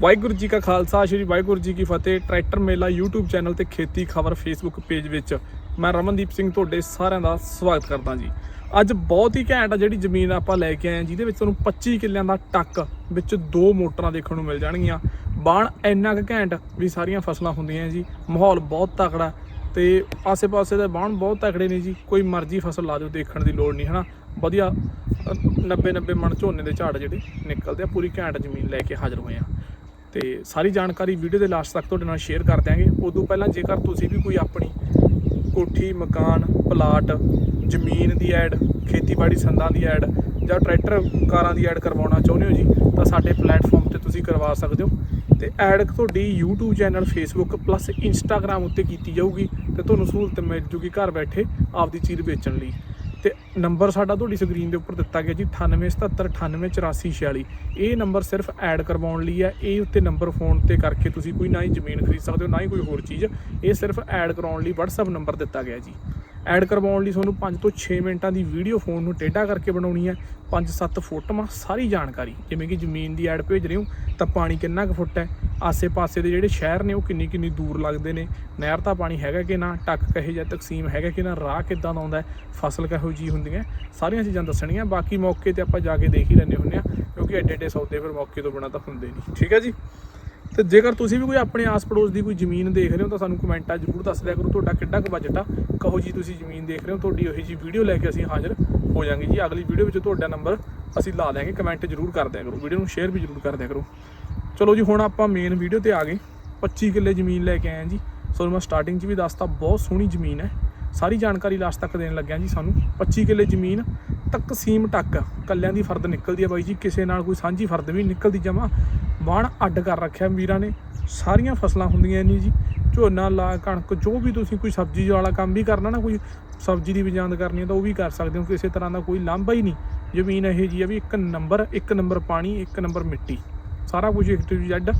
ਵਾਹਿਗੁਰੂ ਜੀ ਕਾ ਖਾਲਸਾ, ਸ਼੍ਰੀ ਵਾਹਿਗੁਰੂ ਜੀ ਕੀ ਫਤਿਹ। ਟਰੈਕਟਰ ਮੇਲਾ YouTube channel ਤੇ ਖੇਤੀ ਖਬਰ Facebook ਪੇਜ ਵਿੱਚ। ਮੈਂ ਰਮਨਦੀਪ ਸਿੰਘ ਤੁਹਾਡੇ ਸਾਰਿਆਂ ਦਾ ਸਵਾਗਤ ਕਰਦਾ ਜੀ। ਅੱਜ ਬਹੁਤ ਹੀ ਘੈਂਟ ਆ ਜਿਹੜੀ ਜ਼ਮੀਨ ਆਪਾਂ ਲੈ ਕੇ ਆਏ ਹਾਂ ਜਿਹਦੇ ਵਿੱਚ ਤੁਹਾਨੂੰ 25 ਕਿੱਲਿਆਂ ਦਾ ਟੱਕ ਵਿੱਚ ਦੋ ਮੋਟਰਾਂ ਦੇਖਣ ਨੂੰ ਮਿਲ ਜਾਣਗੀਆਂ। ਬਾਣ ਇੰਨਾ ਕੁ ਘੈਂਟ ਵੀ ਸਾਰੀਆਂ ਫਸਲਾਂ ਹੁੰਦੀਆਂ ਜੀ। ਮਾਹੌਲ ਬਹੁਤ ਤਕੜਾ ਤੇ ਆਸੇ-ਪਾਸੇ ਦੇ ਬਾਣ ਬਹੁਤ ਤਕੜੇ ਨੇ ਜੀ। ਕੋਈ ਮਰਜ਼ੀ ਫਸਲ ਲਾ ਦਿਓ, ਦੇਖਣ ਦੀ ਲੋੜ ਨਹੀਂ, ਹਨਾ? ਵਧੀਆ 90 90 ਮਣ ਝੋਨੇ ਦੇ ਝਾੜ ਜਿਹੜੇ ਨਿਕਲਦੇ ਆ, ਪੂਰੀ ਘੈਂਟ ਜ਼ਮੀਨ ਲੈ ਕੇ ਹਾਜ਼ਰ ਹੋਏ ਆ। ਤੇ ਸਾਰੀ ਜਾਣਕਾਰੀ ਵੀਡੀਓ ਦੇ ਲਾਸਟ ਤੱਕ ਤੁਹਾਡੇ ਨਾਲ ਸ਼ੇਅਰ ਕਰ ਦਿਆਂਗੇ। ਉਦੋਂ ਪਹਿਲਾਂ ਜੇਕਰ ਤੁਸੀਂ ਵੀ ਕੋਈ ਆਪਣੀ ਕੋਠੀ, ਮਕਾਨ, ਪਲਾਟ, ਜ਼ਮੀਨ ਦੀ ਐਡ ਖੇਤੀਬਾੜੀ ਸੰਦਾਂ ਦੀ ਐਡ ਜਾਂ ਟਰੈਕਟਰ ਕਾਰਾਂ ਦੀ ਐਡ ਕਰਵਾਉਣਾ ਚਾਹੁੰਦੇ ਹੋ ਜੀ, ਤਾਂ ਸਾਡੇ ਪਲੇਟਫਾਰਮ ਤੇ ਤੁਸੀਂ ਕਰਵਾ ਸਕਦੇ ਹੋ। ਤੇ ਐਡ ਤੁਹਾਡੀ YouTube channel Facebook plus Instagram ਉੱਤੇ ਕੀਤੀ ਜਾਊਗੀ ਤੇ ਤੁਹਾਨੂੰ ਸਹੂਲਤ ਮਿਲ ਜੂਗੀ ਘਰ ਬੈਠੇ ਆਪਦੀ ਚੀਜ਼ ਵੇਚਣ ਲਈ। ਤੇ ਨੰਬਰ ਸਾਡਾ ਤੁਹਾਡੀ ਸਕਰੀਨ ਦੇ ਉੱਪਰ ਦਿੱਤਾ ਗਿਆ ਜੀ 9877988446 ਇਹ ਨੰਬਰ ਸਿਰਫ ਐਡ ਕਰਵਾਉਣ ਲਈ ਹੈ। ਇਹ ਉੱਤੇ ਨੰਬਰ ਫੋਨ ਤੇ ਕਰਕੇ ਤੁਸੀਂ ਕੋਈ ਨਾ ਹੀ ਜ਼ਮੀਨ ਖਰੀਦ ਸਕਦੇ ਹੋ, ਨਾ ਹੀ ਕੋਈ ਹੋਰ ਚੀਜ਼। ਇਹ ਸਿਰਫ ਐਡ ਕਰਾਉਣ ਲਈ WhatsApp ਨੰਬਰ ਦਿੱਤਾ ਗਿਆ ਜੀ। ਐਡ ਕਰਵਾਉਣ ਲਈ ਤੁਹਾਨੂੰ 5 ਤੋਂ 6 ਮਿੰਟਾਂ ਦੀ ਵੀਡੀਓ ਫੋਨ ਨੂੰ ਟੇਢਾ ਕਰਕੇ ਬਣਾਉਣੀ ਹੈ। 5-7 ਫੋਟੋਆਂ, ਸਾਰੀ ਜਾਣਕਾਰੀ। ਜਿਵੇਂ ਕਿ ਜ਼ਮੀਨ ਦੀ ਐਡ ਭੇਜ ਰਹੇ ਹੋ, ਤਾਂ ਪਾਣੀ ਕਿੰਨਾ ਕੁ ਫੁੱਟ ਹੈ? ਆਸੇ-ਪਾਸੇ ਦੇ ਜਿਹੜੇ ਸ਼ਹਿਰ ਨੇ, ਉਹ ਕਿੰਨੀ ਕਿੰਨੀ ਦੂਰ ਲੱਗਦੇ ਨੇ? ਨਹਿਰ ਦਾ ਪਾਣੀ ਹੈਗਾ ਕਿ ਨਾ? ਟੱਕ ਕਹੇ ਜਾਂ ਤਕਸੀਮ ਹੈਗਾ ਕਿ ਨਾ? ਰਾਹ ਕਿੱਦਾਂ ਦਾ ਆਉਂਦਾ ਫਸਲ ਕਿਹੋ ਜੀ ਹੁੰਦੀਆਂ ਸਾਰੀਆਂ ਚੀਜ਼ਾਂ ਦੱਸਣੀਆਂ। ਬਾਕੀ ਮੌਕੇ ਤੇ ਆਪਾਂ ਜਾ ਕੇ ਦੇਖ ਹੀ ਲੈਣੇ ਹੁੰਦੇ ਆ ਕਿਉਂਕਿ ਐਡੇ ਐਡੇ ਸੌਦੇ ਫਿਰ ਮੌਕੇ ਤੋਂ ਬਿਨਾਂ ਤਾਂ ਹੁੰਦੇ ਨਹੀਂ। ਠੀਕ ਹੈ ਜੀ? ਤੇ ਜੇਕਰ ਤੁਸੀਂ ਵੀ ਕੋਈ ਆਪਣੇ ਆਸ-ਪੜੋਸ ਦੀ ਕੋਈ ਜ਼ਮੀਨ ਦੇਖ ਰਹੇ ਹੋ, ਤਾਂ ਸਾਨੂੰ ਕਮੈਂਟਾਂ ਜ਼ਰੂਰ ਦੱਸ ਦਿਆ ਕਰੋ। ਤੁਹਾਡਾ ਕਿੱਡਾ ਕੁ ਬਜਟ ਆ। ਕਹੋ ਜੀ, ਤੁਸੀਂ ਜ਼ਮੀਨ ਦੇਖ ਰਹੇ ਹੋ, ਤੁਹਾਡੀ ਉਹੀ ਜੀ ਵੀਡੀਓ ਲੈ ਕੇ ਅਸੀਂ ਹਾਜ਼ਰ ਹੋ ਜਾਾਂਗੇ ਜੀ। ਅਗਲੀ ਵੀਡੀਓ ਵਿੱਚ ਤੁਹਾਡਾ ਨੰਬਰ ਅਸੀਂ ਲਾ ਦਿਆਂਗੇ। ਕਮੈਂਟ ਜ਼ਰੂਰ ਕਰ ਦਿਆ ਕਰੋ। ਵੀਡੀਓ ਨੂੰ ਸ਼ੇਅਰ ਵੀ ਜ਼ਰੂਰ ਕਰ ਦਿਆ ਕਰੋ। ਚਲੋ ਜੀ, ਹੁਣ ਆਪਾਂ ਮੇਨ ਵੀਡੀਓ ਤੇ ਆ ਗਏ। 25 ਕਿੱਲੇ ਜ਼ਮੀਨ ਲੈ ਕੇ ਆਏ ਹਾਂ ਜੀ। ਸੋ ਮੈਂ ਸਟਾਰਟਿੰਗ 'ਚ ਵੀ ਦੱਸਤਾ, ਬਹੁਤ ਸੋਹਣੀ ਜ਼ਮੀਨ ਹੈ। ਸਾਰੀ ਜਾਣਕਾਰੀ ਲਾਸਟ ਤੱਕ ਦੇਣ ਲੱਗਿਆ ਜੀ ਸਾਨੂੰ। 25 ਕਿੱਲੇ ਜ਼ਮੀਨ, ਤਕਸੀਮ ਟੱਕ। ਕੱਲਿਆਂ ਦੀ ਫਰਦ ਨਿਕਲਦੀ ਹੈ ਬਾਈ ਜੀ। ਕਿਸੇ ਨਾਲ ਕੋਈ ਸਾਂਝੀ ਫਰਦ ਵੀ ਨਿਕਲਦੀ ਜਮਾ। ਵਾਣ ਅੱਡ ਕਰ ਰੱਖਿਆ ਵੀਰਾਂ ਨੇ। ਸਾਰੀਆਂ ਫਸਲਾਂ ਹੁੰਦੀਆਂ ਨਹੀਂ ਜੀ। ਝੋਨਾ, ਲਾ, ਕਣਕ, ਜੋ ਵੀ ਤੁਸੀਂ ਕੋਈ ਸਬਜ਼ੀ ਵਾਲਾ ਕੰਮ ਵੀ ਕਰਨਾ ਨਾ, ਕੋਈ ਸਬਜ਼ੀ ਦੀ ਬਿਜਾਂਦ ਕਰਨੀ ਹੈ ਤਾਂ ਉਹ ਵੀ ਕਰ ਸਕਦੇ ਹੋ। ਕਿਸੇ ਤਰ੍ਹਾਂ ਦਾ ਕੋਈ ਲਾਂਭਾ ਹੀ ਨਹੀਂ। ਜ਼ਮੀਨ ਇਹ ਜੀ ਆ ਵੀ ਇੱਕ ਨੰਬਰ ਇੱਕ ਨੰਬਰ ਪਾਣੀ, ਇੱਕ ਨੰਬਰ ਮਿੱਟੀ। ਸਾਰਾ ਕੁਝ ਇੱਕ ਟੂ ਜ਼ੈਡ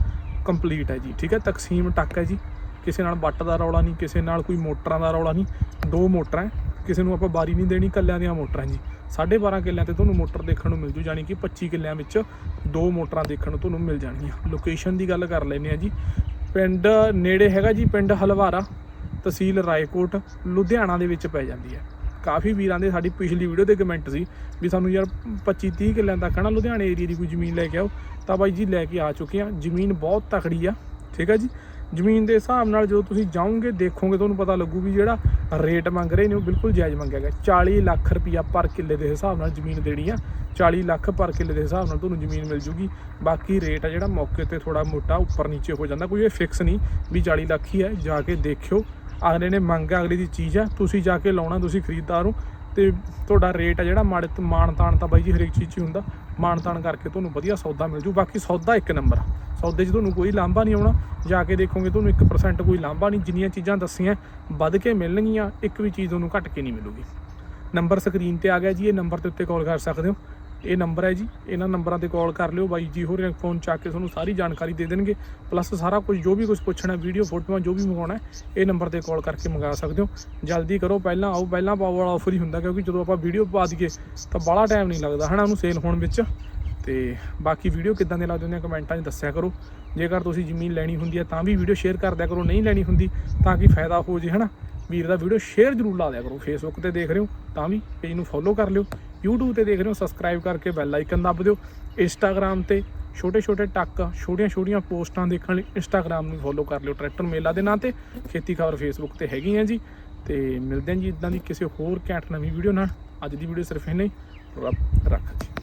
ਕੰਪਲੀਟ ਹੈ ਜੀ, ਠੀਕ ਹੈ? ਤਕਸੀਮ ਟੱਕ ਹੈ ਜੀ। ਕਿਸੇ ਨਾਲ ਵੱਟ ਦਾ ਰੌਲਾ ਨਹੀਂ, ਕਿਸੇ ਨਾਲ ਕੋਈ ਮੋਟਰਾਂ ਦਾ ਰੌਲਾ ਨਹੀਂ। ਦੋ ਮੋਟਰਾਂ ਕਿਸੇ ਨੂੰ ਆਪਾਂ ਬਾਰੀ ਨਹੀਂ ਦੇਣੀ ਕੱਲਿਆਂ ਦੀਆਂ ਮੋਟਰਾਂ ਜੀ। 12.5 ਕਿੱਲਿਆਂ ਤੇ ਤੁਹਾਨੂੰ ਮੋਟਰ ਦੇਖਣ ਨੂੰ ਮਿਲ ਜੂ ਜਾਨੀ ਕਿ 25 ਕਿੱਲਿਆਂ ਵਿੱਚ ਦੋ ਮੋਟਰਾਂ ਦੇਖਣ ਨੂੰ ਤੁਹਾਨੂੰ ਮਿਲ ਜਾਣਗੀਆਂ। ਲੋਕੇਸ਼ਨ ਦੀ ਗੱਲ ਕਰ ਲੈਨੇ ਆ ਜੀ। ਪਿੰਡ ਨੇੜੇ ਹੈਗਾ ਜੀ, ਪਿੰਡ ਹਲਵਾਰਾ, ਤਹਿਸੀਲ ਰਾਏਕੋਟ, ਲੁਧਿਆਣਾ ਦੇ ਵਿੱਚ ਪੈ ਜਾਂਦੀ ਹੈ। ਕਾਫੀ ਵੀਰਾਂ ਦੇ ਸਾਡੀ ਪਿਛਲੀ ਵੀਡੀਓ ਦੇ ਕਮੈਂਟ ਸੀ ਵੀ ਸਾਨੂੰ ਯਾਰ 25 30 ਕਿੱਲਿਆਂ ਤੱਕ ਨਾ, ਲੁਧਿਆਣੇ ਏਰੀਆ ਦੀ ਕੋਈ ਜ਼ਮੀਨ ਲੈ ਕੇ ਆਓ। ਤਾਂ ਬਾਈ ਜੀ ਲੈ ਕੇ ਆ ਚੁੱਕੇ ਆ ਜ਼ਮੀਨ ਬਹੁਤ ਤਕੜੀ ਆ, ਠੀਕ ਆ ਜੀ। ਜ਼ਮੀਨ ਦੇ ਹਿਸਾਬ ਨਾਲ ਜਦੋਂ ਤੁਸੀਂ ਜਾਓਗੇ, ਦੇਖੋਗੇ, ਤੁਹਾਨੂੰ ਪਤਾ ਲੱਗੂ ਵੀ ਜਿਹੜਾ ਰੇਟ ਮੰਗ ਰਹੇ ਨੇ, ਉਹ ਬਿਲਕੁਲ ਜਾਇਜ਼ ਮੰਗਿਆ ਗਿਆ। 40 ਲੱਖ ਰੁਪਈਆ ਪਰ ਕਿੱਲੇ ਦੇ ਹਿਸਾਬ ਨਾਲ ਜ਼ਮੀਨ ਦੇਣੀ ਆ। 40 ਲੱਖ ਪਰ ਕਿੱਲੇ ਦੇ ਹਿਸਾਬ ਨਾਲ ਤੁਹਾਨੂੰ ਜ਼ਮੀਨ ਮਿਲ ਜੂਗੀ। ਬਾਕੀ ਰੇਟ ਆ ਜਿਹੜਾ ਮੌਕੇ ਤੇ ਥੋੜਾ ਮੋਟਾ ਉੱਪਰ ਨੀਚੇ ਹੋ ਜਾਂਦਾ, ਕੋਈ ਇਹ ਫਿਕਸ ਨਹੀਂ ਵੀ 40 ਲੱਖ ਹੀ ਹੈ ਜਾ ਕੇ ਦੇਖਿਓ। ਅਗਲੇ ਨੇ ਮੰਗਿਆ ਅਗਲੇ ਦੀ ਚੀਜ਼ ਆ, ਤੁਸੀਂ ਜਾ ਕੇ ਲਾਉਣਾ, ਤੁਸੀਂ ਖਰੀਦਦਾਰ ਹੋ ਤੇ ਤੁਹਾਡਾ ਰੇਟ ਆ ਜਿਹੜਾ ਮਾੜੇ ਮਾਣ ਤਾਣ ਤਾਂ ਬਾਈ ਜੀ ਹਰੇਕ ਚੀਜ਼ 'ਚ ਹੀ ਹੁੰਦਾ। ਮਾਣ ਤਾਣ ਕਰਕੇ ਤੁਹਾਨੂੰ ਵਧੀਆ ਸੌਦਾ ਮਿਲ ਜੂ। ਬਾਕੀ ਸੌਦਾ ਇੱਕ ਨੰਬਰ ਸੌਦੇ 'ਚ ਤੁਹਾਨੂੰ ਕੋਈ ਲਾਂਭਾ ਨਹੀਂ ਆਉਣਾ। ਜਾ ਕੇ ਦੇਖੋਗੇ ਤੁਹਾਨੂੰ 1% ਕੋਈ ਲਾਂਭਾ ਨਹੀਂ। ਜਿੰਨੀਆਂ ਚੀਜ਼ਾਂ ਦੱਸੀਆਂ, ਵੱਧ ਕੇ ਮਿਲਣਗੀਆਂ, ਇੱਕ ਵੀ ਚੀਜ਼ ਤੁਹਾਨੂੰ ਘੱਟ ਕੇ ਨਹੀਂ ਮਿਲੂਗੀ। ਨੰਬਰ ਸਕਰੀਨ ਤੇ ਆ ਗਿਆ ਜੀ। ਇਹ ਨੰਬਰ ਦੇ ਉੱਤੇ ਕਾਲ ਕਰ ਸਕਦੇ ਹੋ। ਇਹ ਨੰਬਰ ਹੈ ਜੀ। ਇਹਨਾਂ ਨੰਬਰਾਂ ਤੇ ਕਾਲ ਕਰ ਲਿਓ। ਬਾਈ ਜੀ ਹੋਰ ਫੋਨ ਚੱਕ ਕੇ ਤੁਹਾਨੂੰ ਸਾਰੀ ਜਾਣਕਾਰੀ ਦੇ ਦੇਣਗੇ। ਪਲੱਸ ਸਾਰਾ ਕੁਝ, ਜੋ ਵੀ ਕੁਝ ਪੁੱਛਣਾ ਵੀਡੀਓ ਫੋਟੋਆਂ ਜੋ ਵੀ ਮੰਗਾਉਣਾ ਇਹ ਨੰਬਰ ਤੇ ਕਾਲ ਕਰਕੇ ਮੰਗਾ ਸਕਦੇ ਹੋ। ਜਲਦੀ ਕਰੋ। ਪਹਿਲਾਂ ਆਓ। ਪਹਿਲਾਂ ਪਾਓ ਵਾਲਾ ਆਫਰ ਹੀ ਹੁੰਦਾ, ਕਿਉਂਕਿ ਜਦੋਂ ਆਪਾਂ ਵੀਡੀਓ ਪਾ ਦਈਏ, ਤਾਂ ਬਾਹਲਾ ਟਾਈਮ ਨਹੀਂ ਲੱਗਦਾ, ਹਨਾ? ਉਹਨੂੰ ਸੇਲ ਹੋਣ ਵਿੱਚ। ਤੇ ਬਾਕੀ ਵੀਡੀਓ ਕਿੱਦਾਂ ਦੇ ਲੱਗਦੇ ਹੁੰਦੇ ਕਮੈਂਟਾਂ 'ਚ ਦੱਸਿਆ ਕਰੋ। ਜੇਕਰ ਤੁਸੀਂ ਜ਼ਮੀਨ ਲੈਣੀ ਹੁੰਦੀ ਹੈ, ਤਾਂ ਵੀ ਵੀਡੀਓ ਸ਼ੇਅਰ ਕਰ ਦਿਆ ਕਰੋ। ਨਹੀਂ ਲੈਣੀ ਹੁੰਦੀ, ਤਾਂ ਕਿ ਫਾਇਦਾ ਹੋ ਜੇ, ਹਨਾ? ਵੀਰ ਦਾ ਵੀਡੀਓ ਸ਼ੇਅਰ ਜ਼ਰੂਰ ਲਾ ਦਿਆ ਕਰੋ। ਫੇਸਬੁੱਕ ਤੇ ਦੇਖ ਰਹੇ ਹੋ, ਤਾਂ ਵੀ ਪੇਜ ਨੂੰ ਫੋਲੋ ਕਰ ਲਿਓ। YouTube ਤੇ ਦੇਖ ਰਹੇ ਹੋ ਸਬਸਕ੍ਰਾਈਬ ਕਰਕੇ ਬੈਲ ਆਈਕਨ ਦੱਬ ਦਿਓ। Instagram ਤੇ ਛੋਟੇ ਛੋਟੇ ਟੱਕ ਛੋਟੀਆਂ ਛੋਟੀਆਂ ਪੋਸਟਾਂ ਦੇਖਣ ਲਈ Instagram ਨੂੰ ਫੋਲੋ ਕਰ ਲਿਓ ਟਰੈਕਟਰ ਮੇਲਾ ਦੇ ਨਾਂ ਤੇ। ਖੇਤੀ ਖਬਰ ਫੇਸਬੁੱਕ ਤੇ ਹੈਗੀ ਹੈ ਜੀ। ਤੇ ਮਿਲਦੇ ਹਾਂ ਜੀ ਇਦਾਂ ਦੀ ਕਿਸੇ ਹੋਰ ਘੈਂਟ ਨਵੀਂ ਵੀਡੀਓ ਨਾਲ। ਅੱਜ ਦੀ ਵੀਡੀਓ ਸਿਰਫ ਇੰਨਾ ਹੀ। ਰੱਬ ਰੱਖ ਜੀ।